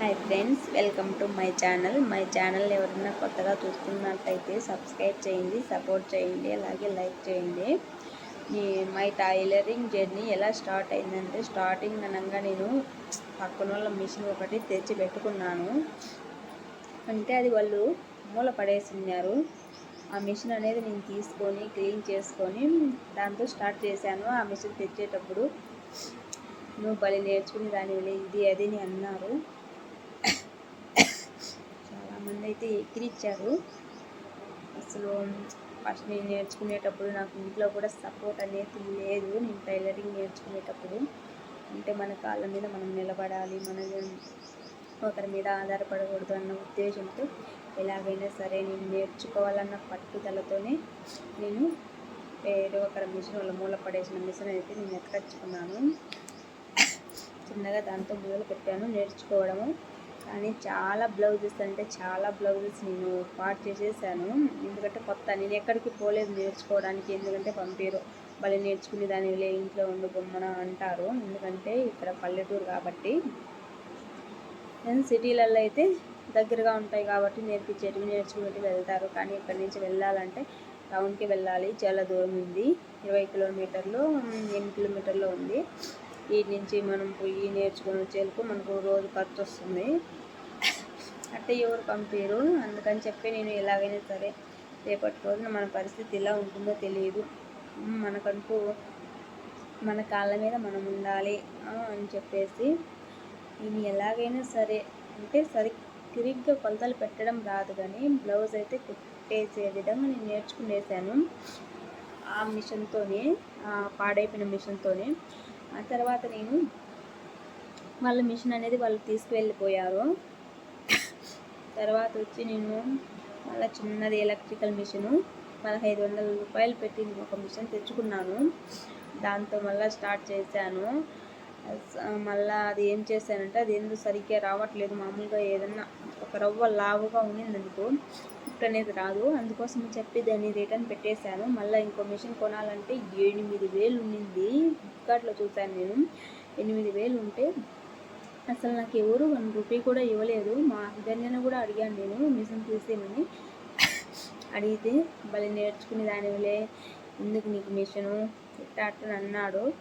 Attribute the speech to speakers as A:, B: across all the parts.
A: Hi friends welcome to my channel my channel ఎవరైనా కొత్తగా చూస్తున్నట్టయితే సబ్స్క్రైబ్ చేయండి సపోర్ట్ చేయండి అలాగే లైక్ చేయండి. మై టైలరింగ్ జర్నీ ఎలా స్టార్ట్ అయిందంటే స్టార్టింగ్ అనగా నేను పక్కన వాళ్ళ మిషన్ ఒకటి తెచ్చి పెట్టుకున్నాను. అంటే అది వాళ్ళు మూల పడేసినారు. ఆ మిషన్ అనేది నేను తీసుకొని క్లీన్ చేసుకొని దాంతో స్టార్ట్ చేశాను. ఆ మిషన్ తెచ్చేటప్పుడు నువ్వు బలి నేర్చుకుని దాని ఇది అది అని అన్నారు. చాలామంది అయితే ఎక్కిరిచ్చారు. అసలు ఫస్ట్ నేను నేర్చుకునేటప్పుడు నాకు ఇంట్లో కూడా సపోర్ట్ అనేది లేదు. నేను టైలరింగ్ నేర్చుకునేటప్పుడు అంటే మన కాళ్ళ మీద మనం నిలబడాలి మన ఒకరి మీద ఆధారపడకూడదు అన్న ఉద్దేశంతో ఎలాగైనా సరే నేను నేర్చుకోవాలన్న పట్టుదలతోనే నేను వేరే ఒకరి మిషన్ వాళ్ళ మూల పడేసిన మిషన్ అయితే నేను ఎక్కచ్చుకున్నాను చిన్నగా దాంతో మొదలు పెట్టాను నేర్చుకోవడము. కానీ చాలా బ్లౌజెస్ అంటే చాలా బ్లౌజెస్ నేను పార్ట్ చేసేసాను ఎందుకంటే కొత్త నేను ఎక్కడికి పోలేదు నేర్చుకోవడానికి. ఎందుకంటే పంపారు. మళ్ళీ నేర్చుకునే దాని లే ఇంట్లో ఉండు బొమ్మన అంటారు. ఎందుకంటే ఇక్కడ పల్లెటూరు కాబట్టి. నేను సిటీలలో అయితే దగ్గరగా ఉంటాయి కాబట్టి నేర్పించేటివి నేర్చుకునేటివి వెళ్తారు. కానీ ఇక్కడి నుంచి వెళ్ళాలంటే టౌన్కి వెళ్ళాలి. చాలా దూరం ఉంది. ఇరవై కిలోమీటర్లు ఎనిమిది కిలోమీటర్లో ఉంది. ఈ నుంచి మనం పోయి నేర్చుకుని వచ్చేందుకు మనకు రోజు ఖర్చు వస్తుంది. అంటే ఎవరు పంపారు అందుకని చెప్పి నేను ఎలాగైనా సరే రేపటి రోజున మన పరిస్థితి ఎలా ఉంటుందో తెలియదు. మనకంటూ మన కాళ్ళ మీద మనం ఉండాలి అని చెప్పేసి నేను ఎలాగైనా సరే అంటే సరి తిరిగ్గా కొలతలు పెట్టడం రాదు కానీ బ్లౌజ్ అయితే కుట్టేసే విధంగా నేను నేర్చుకునేసాను. ఆ మిషన్తోనే పాడైపోయిన మిషన్తోనే. ఆ తర్వాత నేను వాళ్ళ మిషన్ అనేది వాళ్ళు తీసుకువెళ్ళిపోయారు. తర్వాత వచ్చి నేను మళ్ళీ చిన్నది ఎలక్ట్రికల్ మిషను పదహైదు వందల రూపాయలు పెట్టి ఒక మిషన్ తెచ్చుకున్నాను. దాంతో మళ్ళీ స్టార్ట్ చేశాను. మళ్ళీ అది ఏం చేశానంటే అది ఎందుకు సరిగ్గా రావట్లేదు మామూలుగా ఏదన్నా ఒక రవ్వ లావుగా ఉన్నిందనుకో కుట్ అనేది రాదు. అందుకోసం చెప్పి దాన్ని రిటర్న్ పెట్టేశాను. మళ్ళీ ఇంకో మిషన్ కొనాలంటే ఎనిమిది వేలు ఉండింది ఫ్లిప్కార్ట్లో చూశాను నేను. ఎనిమిది వేలు ఉంటే అసలు నాకు ఎవరు వన్ రూపీ కూడా ఇవ్వలేదు. మా హస్బెండ్ని కూడా అడిగాను నేను మిషన్ తీసేమని అడిగితే భలే నేర్చుకునే దానివలే ఎందుకు నీకు మిషను? ఇట్ట అన్నాడు.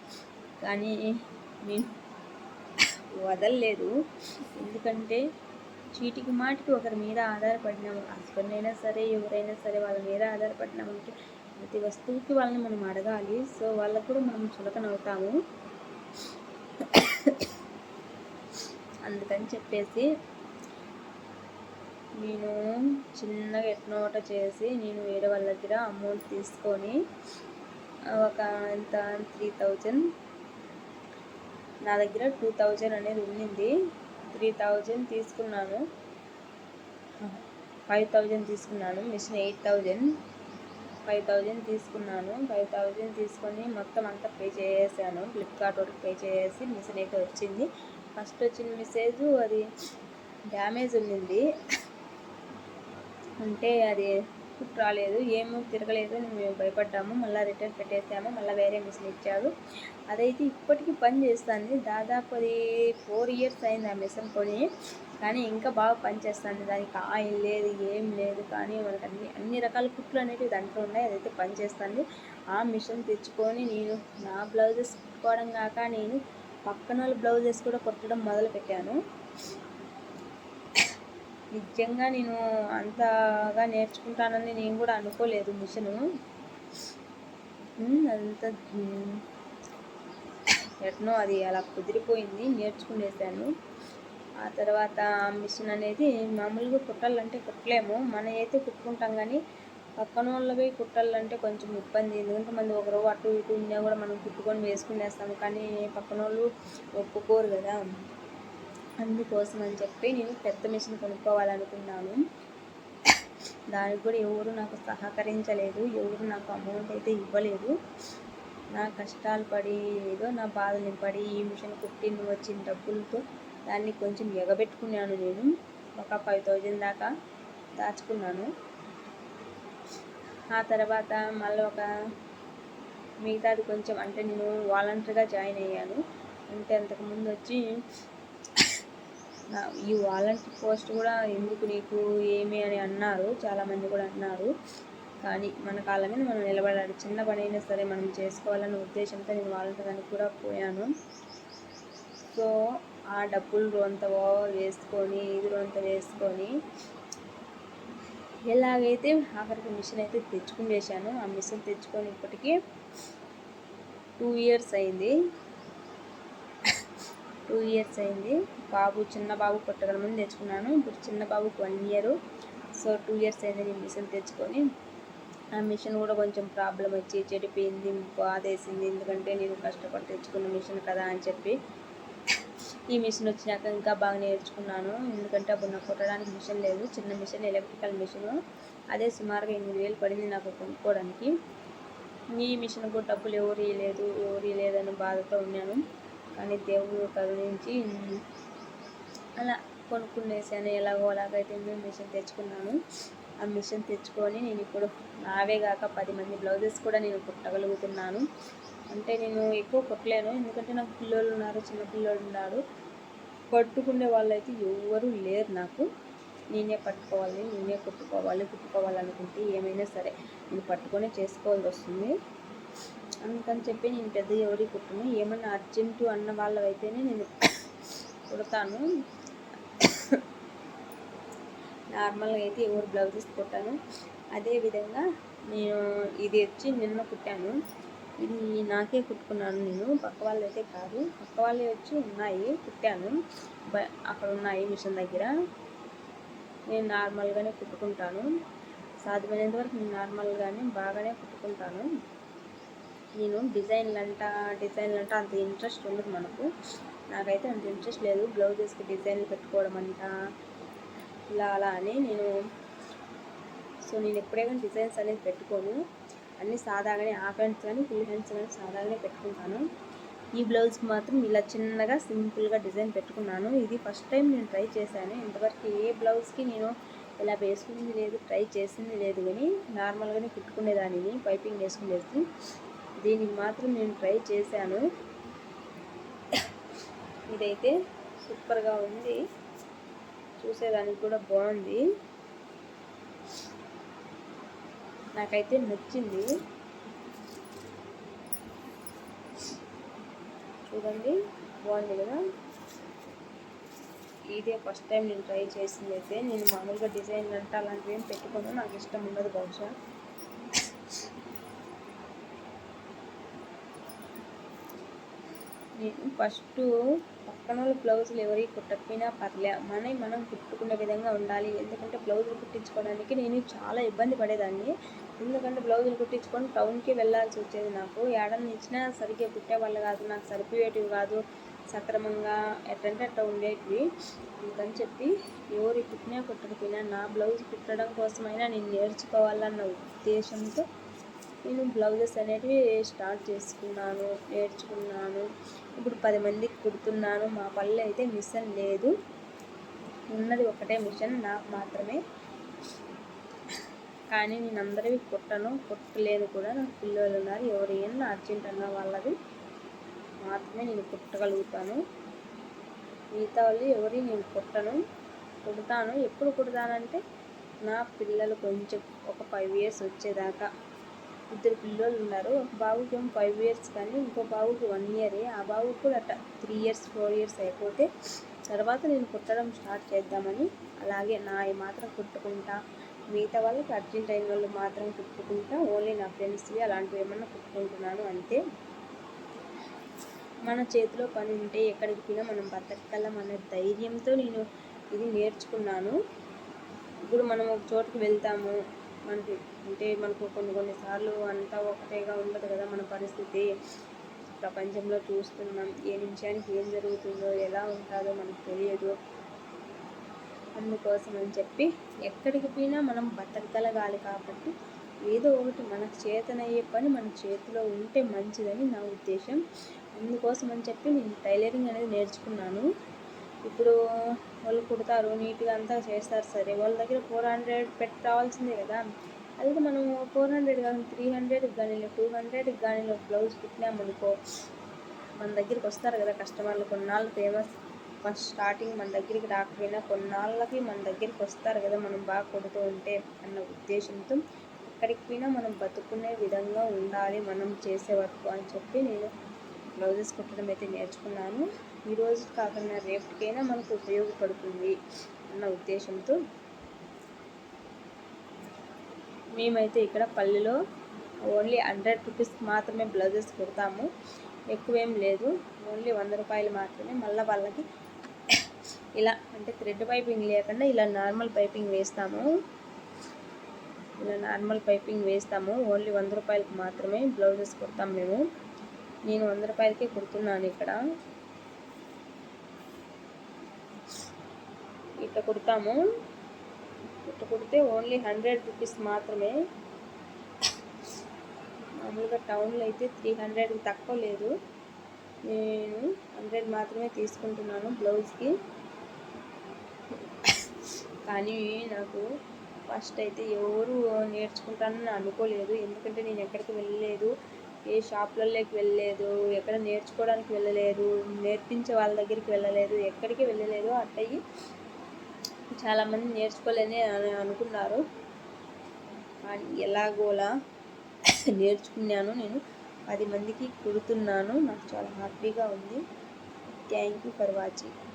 A: కానీ నేను వదలలేదు. ఎందుకంటే చీటికి మాటికి ఒకరి మీద ఆధారపడినాము. హస్బెండ్ అయినా సరే ఎవరైనా సరే వాళ్ళ మీద ఆధారపడినామంటే ప్రతి వస్తువుకి వాళ్ళని మనం అడగాలి. సో వాళ్ళకు కూడా మనం చులకనవుతాము. అందుకని చెప్పేసి నేను చిన్నగా ఎట్నోట చేసి నేను వేరే వాళ్ళ దగ్గర అమౌంట్ తీసుకొని ఒక ఎంత త్రీ థౌజండ్ నా దగ్గర టూ థౌజండ్ అనేది ఉండింది. త్రీ థౌజండ్ తీసుకున్నాను. ఫైవ్ థౌజండ్ తీసుకున్నాను. Machine eight thousand five thousand తీసుకున్నాను. ఫైవ్ థౌజండ్ తీసుకొని మొత్తం అంతా పే చేసేసాను. ఫ్లిప్కార్ట్ వరకు పే చేసి మిషన్ అయితే వచ్చింది. ఫస్ట్ వచ్చిన మెసేజ్ అది డ్యామేజ్ ఉండింది అంటే అది కుట్ రాలేదు ఏమో తిరగలేదు మేము భయపడ్డాము. మళ్ళీ రిటర్న్ పెట్టేసాము మళ్ళీ వేరే మిషన్ ఇచ్చారు. అదైతే ఇప్పటికీ పని చేస్తుంది. దాదాపు అది ఫోర్ ఇయర్స్ అయింది ఆ మిషన్ కొని కానీ ఇంకా బాగా పనిచేస్తుంది దానికి ఆయిల్ లేదు ఏం లేదు కానీ మనకు అన్ని అన్ని రకాల కుట్లు అనేవి దాంట్లో ఉన్నాయి. అదైతే పనిచేస్తుంది ఆ మిషన్ తెచ్చుకొని నేను నా బ్లౌజెస్ కుట్టుకోవడం కాక నేను పక్కన వాళ్ళ బ్లౌజెస్ కూడా కుట్టడం మొదలు పెట్టాను నిజంగా నేను అంతగా నేర్చుకుంటానని నేను కూడా అనుకోలేదు మిషను. అంత ఎట్నో అది అలా కుదిరిపోయింది నేర్చుకునేసాను. ఆ తర్వాత మిషన్ అనేది మామూలుగా కుట్టాలంటే కుట్టలేము. మన అయితే కుట్టుకుంటాం కానీ పక్కన వాళ్ళవి కుట్టాలంటే కొంచెం ఇబ్బంది. ఎందుకంటే మనం ఒకరు అటు ఇటు ఉన్నా కూడా మనం కుట్టుకొని వేసుకునేస్తాము. కానీ పక్కన వాళ్ళు ఒప్పుకోరు కదా. అందుకోసం అని చెప్పి నేను పెద్ద మిషన్ కొనుక్కోవాలనుకున్నాను. దానికి కూడా ఎవరు నాకు సహకరించలేదు. ఎవరు నాకు అమౌంట్ అయితే ఇవ్వలేదు. నా కష్టాలు పడి ఏదో నా బాధని పడి ఈ మిషన్ కుట్టి వచ్చిన డబ్బులతో దాన్ని కొంచెం ఎగబెట్టుకున్నాను నేను. ఒక ఫైవ్ థౌజండ్ దాకా దాచుకున్నాను. ఆ తర్వాత మళ్ళీ ఒక మిగతాది కొంచెం అంటే నేను వాలంటరీగా జాయిన్ అయ్యాను. అంటే అంతకుముందు వచ్చి ఈ వాలంటీర్ పోస్ట్ కూడా ఎందుకు నీకు ఏమి అని అన్నారు. చాలామంది కూడా అన్నారు. కానీ మన కాళ్ళ మీద మనం నిలబడాలి. చిన్న పని అయినా సరే మనం చేసుకోవాలన్న ఉద్దేశంతో నేను వాలంటీర్ కూడా పోయాను. సో ఆ డబ్బులు రొంత వేసుకొని ఇది రొంత వేసుకొని ఎలాగైతే ఆఖరికి మిషన్ అయితే తెచ్చుకునేసాను ఆ మిషన్ తెచ్చుకొని ఇప్పటికీ టూ ఇయర్స్ అయింది. టూ ఇయర్స్ అయింది. బాబు చిన్న బాబు పుట్టగల ముందు తెచ్చుకున్నాను. ఇప్పుడు చిన్న బాబుకి one year so two years అయింది నేను మిషన్ తెచ్చుకొని. ఆ మిషన్ కూడా కొంచెం ప్రాబ్లం వచ్చి చెడిపోయింది బాధేసింది. ఎందుకంటే నేను కష్టపడి తెచ్చుకున్న మిషన్ కదా అని చెప్పి ఈ మిషన్ వచ్చినాక ఇంకా బాగా నేర్చుకున్నాను. ఎందుకంటే అప్పుడు నాకు కుట్టడానికి మిషన్ లేదు. చిన్న మిషన్ ఎలక్ట్రికల్ మిషన్. అదే సుమారుగా ఎనిమిది వేలు పడింది నాకు కొనుక్కోవడానికి ఈ మిషన్కు డబ్బులు ఎవరు ఇవ్వలేదు ఎవరు ఇవ్వలేదని బాధతో ఉన్నాను. కానీ దేవుడు కరుణించి అలా కొనుక్కునేసాను ఎలాగో అలాగైతే మేము మిషన్ తెచ్చుకున్నాను ఆ మిషన్ తెచ్చుకొని నేను ఇప్పుడు నావే కాక పది మంది బ్లౌజెస్ కూడా నేను కుట్టగలుగుతున్నాను. అంటే నేను ఎక్కువ కుట్టలేను. ఎందుకంటే నాకు పిల్లలు ఉన్నారు చిన్న పిల్లలు ఉన్నారు. పట్టుకునే వాళ్ళైతే ఎవరు లేరు నాకు. నేనే పట్టుకోవాలి నేనే కుట్టుకోవాలి కుట్టుకోవాలనుకుంటే ఏమైనా సరే నేను పట్టుకొని చేసుకోవాల్సి వస్తుంది. అందుకని చెప్పి నేను పెద్ద ఎవరి కుట్టును. ఏమన్నా అర్జెంటు అన్న వాళ్ళవైతేనే నేను కుడతాను. నార్మల్గా అయితే ఎవరు బ్లౌజెస్ కుట్టాను. అదేవిధంగా నేను ఇది వచ్చి నిన్న కుట్టాను. ఇది నాకే కుట్టుకున్నాను నేను. పక్క వాళ్ళు అయితే కాదు. పక్క వాళ్ళే వచ్చి ఉన్నాయి. కుట్టాను. బ అక్కడ ఉన్నాయి మిషన్ దగ్గర. నేను నార్మల్గానే కుట్టుకుంటాను. సాధ్యమైనంత వరకు నేను నార్మల్గానే బాగానే కుట్టుకుంటాను. నేను డిజైన్లు అంట డిజైన్లు అంట అంత ఇంట్రెస్ట్ ఉండదు మనకు. నాకైతే అంత ఇంట్రెస్ట్ లేదు. బ్లౌజెస్కి డిజైన్లు పెట్టుకోవడం అంట ఇలా అలా అని నేను సో నేను ఎప్పుడైనా డిజైన్స్ అనేది పెట్టుకోను. అన్నీ సాదాగానే హాఫ్ హ్యాండ్స్ కానీ ఫుల్ హ్యాండ్స్ కానీ సాదాగానే పెట్టుకుంటాను. ఈ బ్లౌజ్కి మాత్రం ఇలా చిన్నగా సింపుల్గా డిజైన్ పెట్టుకున్నాను. ఇది ఫస్ట్ టైం నేను ట్రై చేశాను. ఇంతవరకు ఏ బ్లౌజ్కి నేను ఇలా వేసుకునేది లేదు ట్రై చేసింది లేదు కానీ నార్మల్గానే కుట్టుకునేదానిని పైపింగ్ వేసుకునేది. దీనికి మాత్రం నేను ట్రై చేశాను. ఇదైతే సూపర్గా ఉంది. చూసేదానికి కూడా బాగుంది. నాకైతే నచ్చింది. చూడండి బాగుంది కదా? ఇదే ఫస్ట్ టైం నేను ట్రై చేసింది అయితే నేను మామూలుగా డిజైన్ అంటే అలాంటివి ఏం పెట్టుకోను. నాకు ఇష్టం ఉండదు బహుశా. నేను ఫస్ట్ పక్కన బ్లౌజులు ఎవరికి కుట్టకపోయినా పర్లే మనవి మనం కుట్టుకునే విధంగా ఉండాలి. ఎందుకంటే బ్లౌజులు కుట్టించుకోవడానికి నేను చాలా ఇబ్బంది పడేదాన్ని. ఎందుకంటే బ్లౌజులు కుట్టించుకొని టౌన్కి వెళ్ళాల్సి వచ్చేది నాకు. ఏడాది ఇచ్చినా సరిగ్గా కుట్టేవాళ్ళు కాదు నాకు సరిపోయేటివి కాదు. సక్రమంగా ఎట్లంటే అట్లా ఉండేటివి. అందుకని చెప్పి ఎవరి కుట్టినా కుట్టకపోయినా నా బ్లౌజ్ కుట్టడం కోసమైనా నేను నేర్చుకోవాలన్న ఉద్దేశంతో నేను బ్లౌజెస్ అనేటివి స్టార్ట్ చేసుకున్నాను నేర్చుకున్నాను. ఇప్పుడు పది మందికి కుడుతున్నాను. మా పల్లె అయితే మిషన్ లేదు. ఉన్నది ఒకటే మిషన్ నాకు మాత్రమే. కానీ నేను అందరివి కుట్టను. కుట్టలేదు కూడా. నాకు పిల్లలు ఉన్నారు. ఎవరు ఏమన్నా అర్జెంట్ అన్న వాళ్ళది మాత్రమే నేను కుట్టగలుగుతాను. మిగతా వాళ్ళు ఎవరి నేను కుట్టను. కుడతాను. ఎప్పుడు కుడతానంటే నా పిల్లలు కొంచెం ఒక ఫైవ్ ఇయర్స్ వచ్చేదాకా ఇద్దరు పిల్లలు ఉన్నారు. ఒక బాబుకి ఏమో ఫైవ్ ఇయర్స్ కానీ ఇంకో బాబుకి వన్ ఇయరే ఆ బాబుకి కూడా అట్ట త్రీ ఇయర్స్ ఫోర్ ఇయర్స్ అయిపోతే తర్వాత నేను కుట్టడం స్టార్ట్ చేద్దామని అలాగే నా మాత్రం కుట్టుకుంటా. మిగతా వాళ్ళకి అర్జెంట్ అయిన వాళ్ళు మాత్రం కుట్టుకుంటా. ఓన్లీ నా ఫ్రెండ్స్వి అలాంటివి ఏమన్నా కుట్టుకుంటున్నాను అంతే. మన చేతిలో పని ఉంటే ఎక్కడికి పోయినా మనం బతకగలం అనే ధైర్యంతో నేను ఇది నేర్చుకున్నాను. ఇప్పుడు మనం ఒక చోటుకి వెళ్తాము. మనకి అంటే మనకు కొన్ని కొన్నిసార్లు అంతా ఒకటేగా ఉండదు కదా మన పరిస్థితి. ప్రపంచంలో చూస్తున్నాం ఏ నిమిషానికి ఏం జరుగుతుందో ఎలా ఉంటుందో మనకు తెలియదు. అందుకోసం అని చెప్పి ఎక్కడికి పోయినా మనం బతకగలగాలి కాబట్టి ఏదో ఒకటి మనకు చేతనయ్యే పని మన చేతిలో ఉంటే మంచిదని నా ఉద్దేశం. అందుకోసం అని చెప్పి నేను టైలరింగ్ అనేది నేర్చుకున్నాను. ఇప్పుడు వాళ్ళు కుడతారు నీట్గా అంతా చేస్తారు. సరే వాళ్ళ దగ్గర ఫోర్ హండ్రెడ్ పెట్టి రావాల్సిందే కదా. అది మనం ఫోర్ హండ్రెడ్ కానీ త్రీ హండ్రెడ్కి కానీ టూ హండ్రెడ్కి కానీ బ్లౌజ్ కుట్టినామనుకో మన దగ్గరికి వస్తారు కదా కస్టమర్లు కొన్నాళ్ళు ఫేమస్ ఫస్ట్ స్టార్టింగ్ మన దగ్గరికి రాకపోయినా కొన్నాళ్ళకి మన దగ్గరికి వస్తారు కదా మనం బాగా కొడుతూ ఉంటే అన్న ఉద్దేశంతో ఎక్కడికి పోయినా మనం బతుకునే విధంగా ఉండాలి మనం చేసే వర్క్ అని చెప్పి నేను బ్లౌజెస్ కుట్టడం అయితే నేర్చుకున్నాను. ఈరోజు కాకుండా రేపటికైనా మనకు ఉపయోగపడుతుంది అన్న ఉద్దేశంతో మేమైతే ఇక్కడ పల్లెలో ఓన్లీ హండ్రెడ్ రూపీస్కి మాత్రమే బ్లౌజెస్ కుడతాము. ఎక్కువేం లేదు. ఓన్లీ వంద రూపాయలు మాత్రమే. మళ్ళీ వాళ్ళకి ఇలా అంటే థ్రెడ్ పైపింగ్ లేకుండా ఇలా నార్మల్ పైపింగ్ వేస్తాము. ఇలా నార్మల్ పైపింగ్ వేస్తాము. ఓన్లీ వంద రూపాయలకు మాత్రమే బ్లౌజెస్ కుడతాం మేము. నేను వంద రూపాయలకే కుడుతున్నాను ఇక్కడ. ఇట్లా కుడతాము. ఇట్లా కుడితే ఓన్లీ హండ్రెడ్ రూపీస్ మాత్రమే. మామూలుగా టౌన్లో అయితే త్రీ హండ్రెడ్ తక్కువ లేదు. నేను హండ్రెడ్ మాత్రమే తీసుకుంటున్నాను బ్లౌజ్కి కానీ నాకు ఫస్ట్ అయితే ఎవరు నేర్చుకుంటానని అనుకోలేదు. ఎందుకంటే నేను ఎక్కడికి వెళ్ళలేదు. ఏ షాప్లలోకి వెళ్ళలేదు. ఎక్కడ నేర్చుకోవడానికి వెళ్ళలేదు. నేర్పించే వాళ్ళ దగ్గరికి వెళ్ళలేదు. ఎక్కడికి వెళ్ళలేదు. అట్టయి చాలామంది నేర్చుకోలేని అని అనుకున్నారు. ఎలాగోలా నేర్చుకున్నాను నేను. పది మందికి కుడుతున్నాను. నాకు చాలా హ్యాపీగా ఉంది. Thank you for watching